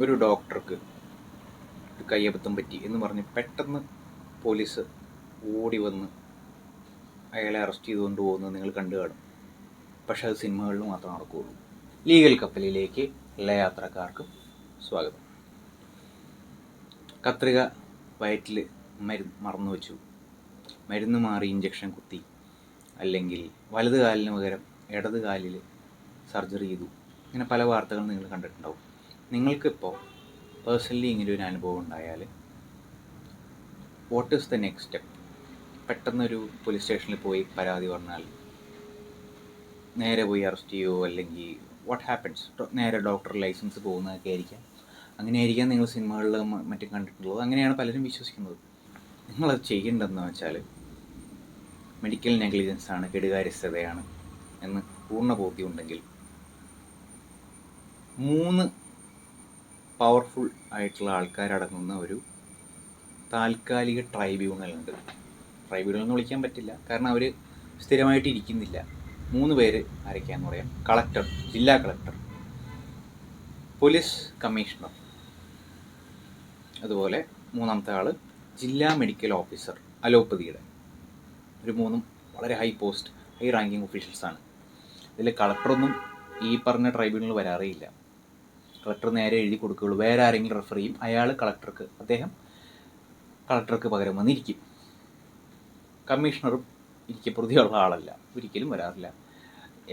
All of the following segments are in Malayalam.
ഒരു ഡോക്ടർക്ക് ഒരു കയ്യബദ്ധം പറ്റി എന്ന് പറഞ്ഞ് പെട്ടെന്ന് പോലീസ് ഓടി വന്ന് അയാളെ അറസ്റ്റ് ചെയ്തുകൊണ്ട് പോകുന്നത് നിങ്ങൾ കണ്ടു കാണും. പക്ഷെ അത് സിനിമകളിൽ മാത്രം നടക്കുകയുള്ളൂ. ലീഗൽ കപ്പലിലേക്ക് എല്ലാ യാത്രക്കാർക്കും സ്വാഗതം. കത്രിക വയറ്റിൽ മരുന്ന് മറന്നു വെച്ചു. മരുന്ന് മാറി ഇഞ്ചക്ഷൻ കുത്തി. അല്ലെങ്കിൽ വലത് കാലിന് പകരം ഇടത് കാലിൽ സർജറി ചെയ്തു. ഇങ്ങനെ പല വാർത്തകളും നിങ്ങൾ കണ്ടിട്ടുണ്ടാവും. നിങ്ങൾക്കിപ്പോൾ പേഴ്സണലി ഇങ്ങനെ ഒരു അനുഭവം ഉണ്ടായാൽ what is the next step പെട്ടെന്നൊരു പോലീസ് സ്റ്റേഷനിൽ പോയി പരാതി പറഞ്ഞാൽ നേരെ പോയി അറസ്റ്റ് ചെയ്യുമോ അല്ലെങ്കിൽ വാട്ട് ഹാപ്പൻസ് നേരെ ഡോക്ടർ ലൈസൻസ് പോകുന്നതൊക്കെ ആയിരിക്കാം. അങ്ങനെയായിരിക്കാം നിങ്ങൾ സിനിമകളിൽ മറ്റും കണ്ടിട്ടുള്ളത്. അങ്ങനെയാണ് പലരും വിശ്വസിക്കുന്നത്. നിങ്ങളത് ചെയ്യേണ്ടതെന്ന് വെച്ചാൽ മെഡിക്കൽ നെഗ്ലിജൻസ് ആണ് കെടുകാര്യസ്ഥതയാണ് എന്ന് പൂർണ ബോധ്യമുണ്ടെങ്കിൽ മൂന്ന് പവർഫുൾ ആയിട്ടുള്ള ആൾക്കാരടങ്ങുന്ന ഒരു താൽക്കാലിക ട്രൈബ്യൂണൽ ഉണ്ട് ട്രൈബ്യൂണൽ എന്ന് വിളിക്കാൻ പറ്റില്ല. കാരണം അവർ സ്ഥിരമായിട്ട് ഇരിക്കുന്നില്ല. മൂന്ന് പേര് ആരൊക്കെയാന്ന് പറയാം. കളക്ടർ ജില്ലാ കളക്ടർ പോലീസ് കമ്മീഷണർ അതുപോലെ മൂന്നാമത്തെ ആൾ ജില്ലാ മെഡിക്കൽ ഓഫീസർ അലോപ്പതിയുടെ. ഒരു മൂന്നും വളരെ ഹൈ പോസ്റ്റ് ഹൈ റാങ്കിങ് ഓഫീഷ്യൽസാണ് ഇതിൽ കളക്ടറൊന്നും ഈ പറഞ്ഞ ട്രൈബ്യൂണൽ വരാറേയില്ല കളക്ടർ നേരെ എഴുതി കൊടുക്കുകയുള്ളൂ. വേറെ ആരെങ്കിലും റെഫർ ചെയ്യും. അയാൾ കളക്ടർക്ക് അദ്ദേഹം കളക്ടർക്ക് പകരം വന്നിരിക്കും. കമ്മീഷണറും ഇരിക്കെ പ്രതിയുള്ള ആളല്ല. ഒരിക്കലും വരാറില്ല.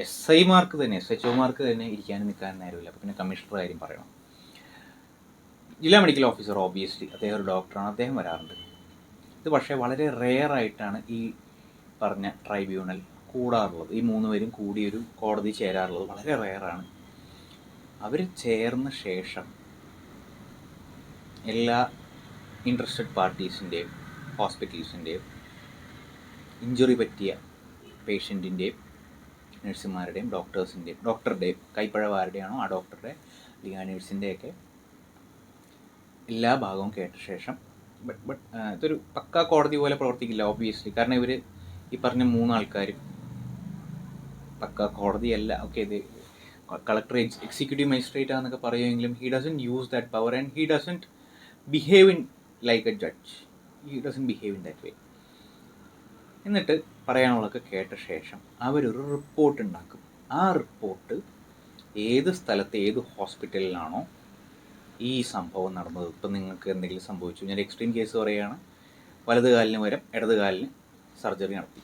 എസ് ഐമാർക്ക് തന്നെ എസ് എച്ച് ഒമാർക്ക് തന്നെ ഇരിക്കാനും നിൽക്കാനും നേരമില്ല. അപ്പോൾ പിന്നെ കമ്മീഷണർ കാര്യം പറയണം. ജില്ലാ മെഡിക്കൽ ഓഫീസർ ഓബിയസ്ലി അദ്ദേഹം ഒരു ഡോക്ടറാണ് അദ്ദേഹം വരാറുണ്ട്. ഇത് പക്ഷേ വളരെ റെയർ ആയിട്ടാണ് ഈ പറഞ്ഞ ട്രൈബ്യൂണൽ കൂടാറുള്ളത്. ഈ മൂന്ന് പേരും കൂടിയൊരു കോടതി ചേരാറുള്ളത് വളരെ റെയറാണ് അവർ ചേർന്ന ശേഷം എല്ലാ ഇൻട്രസ്റ്റഡ് പാർട്ടീസിന്റെയും ഹോസ്പിറ്റൽസിന്റെയും ഇഞ്ചുറി പറ്റിയ പേഷ്യന്റിന്റെയും നഴ്സുമാരുടെയും ഡോക്ടേഴ്സിന്റെയും ഡോക്ടറുടെയും കൈപ്പഴവാരുടെയാണോ ആ ഡോക്ടറുടെ അല്ലെങ്കിൽ ആ നഴ്സിന്റെയൊക്കെ എല്ലാ ഭാഗവും കേട്ട ശേഷം ബട്ട് ബട്ട് ഇതൊരു പക്കാ കോടതി പോലെ പ്രവർത്തിക്കില്ല ഓബിയസ്ലി കാരണം ഇവർ ഈ പറഞ്ഞ മൂന്നാൾക്കാരും പക്കാ കോടതിയല്ല. ഓക്കെ ഇത് കളക്ടർ എക്സിക്യൂട്ടീവ് മജിസ്ട്രേറ്റ് ആണെന്നൊക്കെ പറയുമെങ്കിലും he doesn't use that power and he doesn't behave in like a judge he doesn't behave in that way എന്നിട്ട് പറയാനുള്ളതൊക്കെ കേട്ട ശേഷം അവരൊരു റിപ്പോർട്ട് ഉണ്ടാക്കും. ആ റിപ്പോർട്ട് ഏത് സ്ഥലത്ത് ഏത് ഹോസ്പിറ്റലിലാണോ ഈ സംഭവം നടന്നത്. ഇപ്പം നിങ്ങൾക്ക് എന്തെങ്കിലും സംഭവിച്ചു. ഞാൻ എക്സ്ട്രീം കേസ് പറയുകയാണ്. വലത് കാലിന് വരും ഇടത് കാലിന് സർജറി നടത്തി.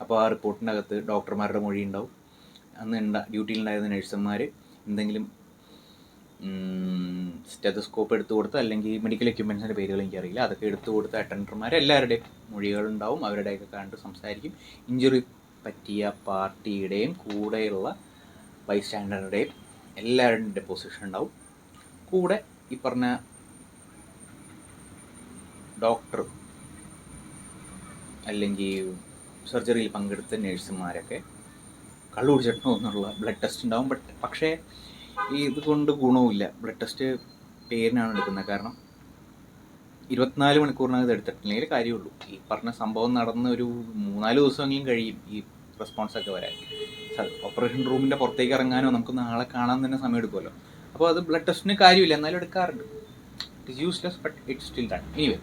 അപ്പോൾ ആ റിപ്പോർട്ടിന്റെ അകത്ത് ഡോക്ടർമാരുടെ മൊഴി ഉണ്ടാവും. അന്ന് ഉണ്ട ഡ്യൂട്ടിയിലുണ്ടായിരുന്ന നഴ്സുമാർ എന്തെങ്കിലും സ്റ്റെതസ്കോപ്പ് എടുത്തു കൊടുത്ത് അല്ലെങ്കിൽ മെഡിക്കൽ എക്യുപ്മെൻസിന്റെ പേരുകൾ എനിക്കറിയില്ല. അതൊക്കെ എടുത്തു കൊടുത്ത് അറ്റൻഡർമാർ എല്ലാവരുടെയും മൊഴികളുണ്ടാവും. അവരുടെയൊക്കെ കണ്ട് സംസാരിക്കും. ഇഞ്ചുറി പറ്റിയ പാർട്ടിയുടെയും കൂടെയുള്ള ബൈസ്റ്റാൻഡറുടെയും എല്ലാവരുടെയും പൊസിഷൻ ഉണ്ടാവും. കൂടെ ഈ പറഞ്ഞ ഡോക്ടർ അല്ലെങ്കിൽ സർജറിയിൽ പങ്കെടുത്ത നഴ്സുമാരൊക്കെ കള്ളു കുടിച്ചിട്ടോ എന്നുള്ള ബ്ലഡ് ടെസ്റ്റ് ഉണ്ടാവും. ബട്ട് പക്ഷേ ഇതുകൊണ്ട് ഗുണവുമില്ല. ബ്ലഡ് ടെസ്റ്റ് പേരിനാണ് എടുക്കുന്നത്. കാരണം ഇരുപത്തിനാല് മണിക്കൂറിനകം ഇത് എടുത്തിട്ടില്ലെങ്കിൽ കാര്യമുള്ളൂ. ഈ പറഞ്ഞ സംഭവം നടന്ന ഒരു മൂന്നാൽ ദിവസമെങ്കിലും കഴിയും ഈ റെസ്പോൺസ് ഒക്കെ വരാൻ. ഓപ്പറേഷൻ റൂമിന്റെ പുറത്തേക്ക് ഇറങ്ങാനോ നമുക്ക് നാളെ കാണാൻ തന്നെ സമയം എടുക്കുമല്ലോ. അപ്പോൾ അത് ബ്ലഡ് ടെസ്റ്റിന് കാര്യമില്ല. എന്നാലും എടുക്കാറുണ്ട്. It is useless but it still done anyway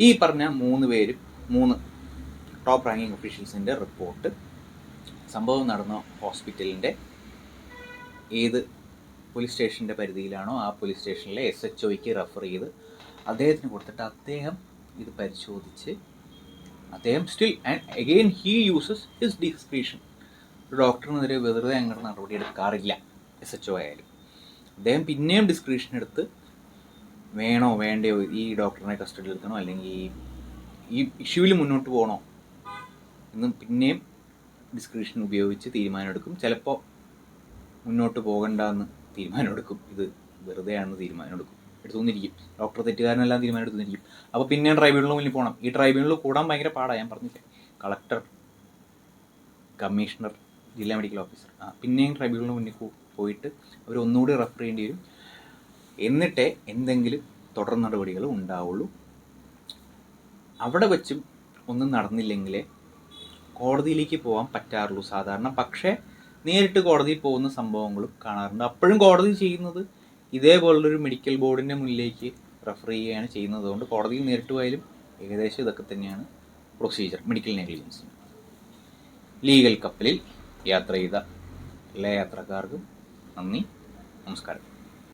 ഈ പറഞ്ഞ മൂന്ന് പേരും മൂന്ന് ടോപ്പ് റാങ്കിങ് ഒഫീഷ്യൽസിന്റെ റിപ്പോർട്ട് സംഭവം നടന്ന ഹോസ്പിറ്റലിന്റെ ഏത് പോലീസ് സ്റ്റേഷന്റെ പരിധിയിലാണോ ആ പോലീസ് സ്റ്റേഷനിലെ എസ് എച്ച് ഒയ്ക്ക് റെഫർ ചെയ്ത് അദ്ദേഹത്തിന് കൊടുത്തിട്ട് അദ്ദേഹം ഇത് പരിശോധിച്ച് അദ്ദേഹം still and again he uses his description ഒരു ഡോക്ടറിനെതിരെ വെറുതെ അങ്ങനെ നടപടി എടുക്കാറില്ല എസ് എച്ച് ഒ ആയാലും. അദ്ദേഹം പിന്നെയും ഡിസ്ക്രിപ്ഷൻ എടുത്ത് വേണോ വേണ്ടയോ ഈ ഡോക്ടറിനെ കസ്റ്റഡിയിൽ എടുക്കണോ അല്ലെങ്കിൽ ഈ ഇഷ്യൂവിൽ മുന്നോട്ട് പോകണോ എന്നും പിന്നെയും ഡിസ്ക്രിപ്ഷൻ ഉപയോഗിച്ച് തീരുമാനമെടുക്കും. ചിലപ്പോൾ മുന്നോട്ട് പോകണ്ട എന്ന് തീരുമാനമെടുക്കും. ഇത് വെറുതെയാണെന്ന് തീരുമാനമെടുക്കും. എടുത്തുനിന്നിരിക്കും ഡോക്ടർ തെറ്റുകാരനെല്ലാം തീരുമാനം എടുത്തുനിന്നിരിക്കും അപ്പോൾ പിന്നെ ട്രൈബ്യൂണലിന് മുന്നിൽ പോകണം ഈ ട്രൈബ്യൂണലിൽ കൂടാൻ ഭയങ്കര പാടാണ് ഞാൻ പറഞ്ഞില്ലേ? കളക്ടർ കമ്മീഷണർ ജില്ലാ മെഡിക്കൽ ഓഫീസർ ആ പിന്നെയും ട്രൈബ്യൂണലിന് മുന്നിൽ പോയിട്ട് അവർ ഒന്നുകൂടി റെഫർ ചെയ്യേണ്ടി വരും. എന്നിട്ടേ എന്തെങ്കിലും തുടർ നടപടികൾ ഉണ്ടാവുള്ളൂ. അവിടെ വച്ചും ഒന്നും നടന്നില്ലെങ്കിലേ കോടതിയിലേക്ക് പോകാൻ പറ്റാറുള്ളൂ സാധാരണ. പക്ഷേ നേരിട്ട് കോടതിയിൽ പോകുന്ന സംഭവങ്ങളും കാണാറുണ്ട്. അപ്പോഴും കോടതി ചെയ്യുന്നത് ഇതേപോലുള്ളൊരു മെഡിക്കൽ ബോർഡിന്റെ മുന്നിലേക്ക് റെഫർ ചെയ്യുകയാണ് ചെയ്യുന്നത്. കൊണ്ട് കോടതിയിൽ നേരിട്ട് പോയാലും ഏകദേശം ഇതൊക്കെ തന്നെയാണ് പ്രൊസീജിയർ മെഡിക്കൽ നെഗ്ലിജൻസ് ലീഗൽ കപ്പലിൽ യാത്ര ചെയ്ത എല്ലാ യാത്രക്കാർക്കും നന്ദി നമസ്കാരം.